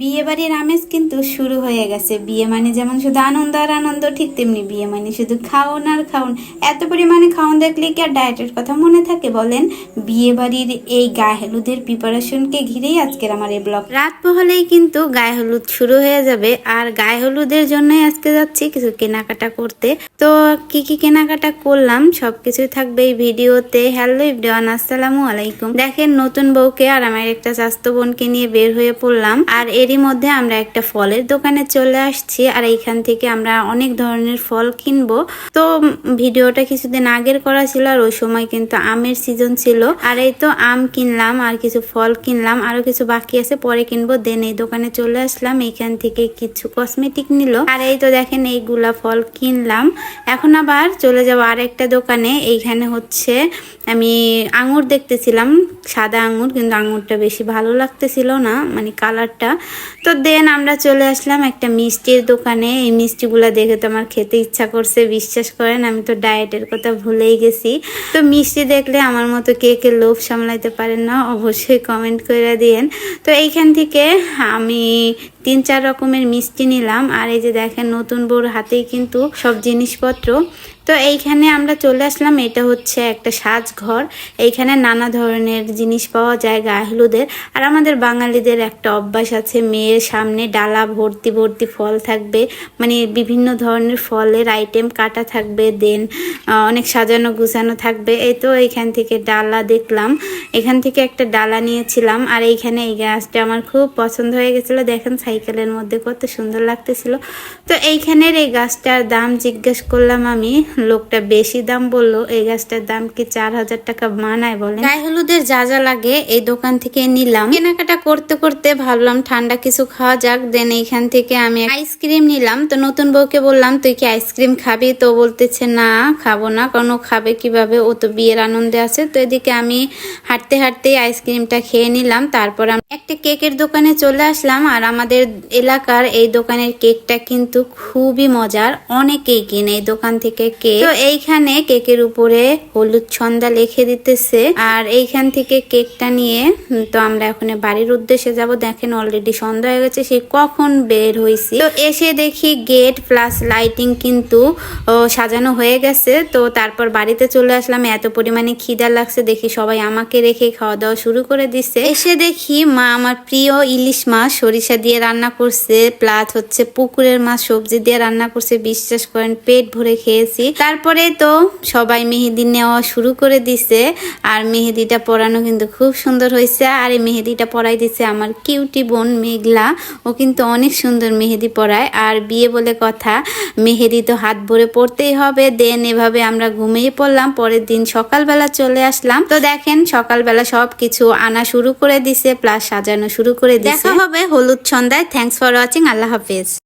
বিয়ে বাড়ির আমেজ কিন্তু শুরু হয়ে গেছে। বিয়ে মানে যেমন শুধু আনন্দ আর আনন্দ, ঠিক তেমনি বিয়ে মানে শুধু খাওন আর খাওন। এত পরিমাণে খাওন দেখলে কি আর ডায়েটের কথা মনে থাকে বলেন? বিয়ে বাড়ির এই গায়ে হলুদের প্রিপারেশনকে ঘিরেই আজকের আমার এই ব্লগ। রাত পোহালেই কিন্তু গায়ে হলুদ শুরু হয়ে যাবে। আর গায়ে হলুদের জন্যই আজকে যাচ্ছি কিছু কেনাকাটা করতে। তো কি কি কেনাকাটা করলাম সবকিছুই থাকবে এই ভিডিওতে। হ্যালো ইভরিওয়ান আসসালামু আলাইকুম। দেখেন নতুন বউকে আর আমার একটা স্বাস্থ্য বোনকে নিয়ে বের হয়ে পড়লাম। আর এরই মধ্যে আমরা একটা ফলের দোকানে চলে আসছি আর এইখান থেকে আমরা অনেক ধরনের ফল কিনবো। তো ভিডিওটা কিছুদিন আগের করা ছিল আর ওই সময় কিন্তু আমের সিজন ছিল। আর এই তো আম কিনলাম, আর কিছু ফল কিনলাম, আরও কিছু বাকি আছে, পরে কিনবো। দেন এই দোকানে চলে আসলাম, এইখান থেকে কিছু কসমেটিক নিল। আর এই তো দেখেন এইগুলা ফল কিনলাম। এখন আবার চলে যাব আর একটা দোকানে। এইখানে হচ্ছে আমি আঙুর দেখতেছিলাম, সাদা আঙুর, কিন্তু আঙুরটা বেশি ভালো লাগতেছিল না মানে কালারটা তো দেন আমরা চলে আসলাম একটা মিষ্টির দোকানে। এই মিষ্টিগুলো দেখে তো আমার খেতে ইচ্ছা করছে, বিশ্বাস করেন, আমি তো ডায়েটের কথা ভুলেই গেছি। তো মিষ্টি দেখলে আমার মতো কে কে লোভ সামলাইতে পারেন না, অবশ্যই কমেন্ট করে দিয়েন। তো এইখান থেকে আমি তিন চার রকমের মিষ্টি নিলাম। আর এই যে দেখেন, নতুন বউর হাতেই কিন্তু সব জিনিসপত্র। তো এইখানে আমরা চলে আসলাম, এটা হচ্ছে একটা সাজঘর। এইখানে নানা ধরনের জিনিস পাওয়া যায় গায়ে হলুদের আর আমাদের বাঙালিদের একটা অভ্যাস আছে, মেয়ের সামনে ডালা ভর্তি ভর্তি ফল থাকবে। মানে বিভিন্ন ধরনের ফলের আইটেম কাটা থাকবে দেন অনেক সাজানো গুছানো থাকবে। এই তো এইখান থেকে ডালা দেখলাম। এখান থেকে একটা ডালা নিয়েছিলাম। আর এইখানে এই গাছটা আমার খুব পছন্দ হয়ে গেছিল। দেখেন সাইকেলের মধ্যে কত সুন্দর লাগতেছিল। তো এইখানের এই গাছটার দাম জিজ্ঞেস করলাম আমি, লোকটা বেশি দাম বলল, এই গাছটার দাম কি চার হাজার টাকা মানায় বলে গায়ে হলুদের যা যা লাগে এই দোকান থেকে নিলাম। কেনাকাটা করতে করতে ভাবলাম ঠান্ডা কিছু খাওয়া যাক, দেন এইখান থেকে আমি আইসক্রিম নিলাম। তো নতুন বউকে বললাম, তুই কি আইসক্রিম খাবি? তো বলতেছে, না, খাব না, কারণ ও খাবে কীভাবে? ও তো বিয়ের আনন্দে আছে। তো এদিকে আমি হাঁটতে হাঁটতে আইসক্রিমটা খেয়ে নিলাম। তারপর আমি একটা কেকের দোকানে চলে আসলাম, আর আমাদের এলাকার এই দোকানের কেকটা কিন্তু খুবই মজার। অনেকেই কিনে এই দোকান থেকে কেক। তো এইখানে কেকের উপরে হলুদ ছন্দা লিখে দিতেছে। আর এইখান থেকে কেকটা নিয়ে তো আমরা এখন বাড়ির উদ্দেশ্যে যাব। দেখেন অলরেডি সন্ধ্যা হয়ে গেছে, সে কখন বের হয়েছি তো এসে দেখি গেট প্লাস লাইটিং কিন্তু সাজানো হয়ে গেছে। তো তারপর বাড়িতে চলে আসলাম। এত পরিমাণে খিদা লাগছে, দেখি সবাই আমাকে রেখে খাওয়া দাওয়া শুরু করে দিছে। এসে দেখি মা আমার প্রিয় ইলিশ মাছ সরিষা দিয়ে রান্না করছে প্লাস হচ্ছে পুকুরের মাছ, সবজি দিয়ে রান্না করছে বিশ্বাস করেন, পেট ভরে খেয়েছি। তারপরে তো সবাই মেহেদি নেওয়া শুরু করে দিছে, আর মেহেদিটা পরানো কিন্তু খুব সুন্দর হয়েছে। আর এই মেহেদিটা পরাই দিছে আমার কিউটি বোন মেঘলা। ও কিন্তু অনেক সুন্দর মেহেদি পরায়। আর বিয়ে বলে কথা, মেহেদি তো হাত ভরে পড়তেই হবে। দেন এভাবে আমরা ঘুমিয়ে পড়লাম। পরের দিন সকালবেলা চলে আসলাম। তো দেখেন, সকালবেলা সব কিছু আনা শুরু করে দিছে প্লাস সাজানো শুরু করে দিছে। দেখা হবে হলুদ সন্ধ্যায়। থ্যাঙ্কস ফর ওয়াচিং আল্লাহ হাফেজ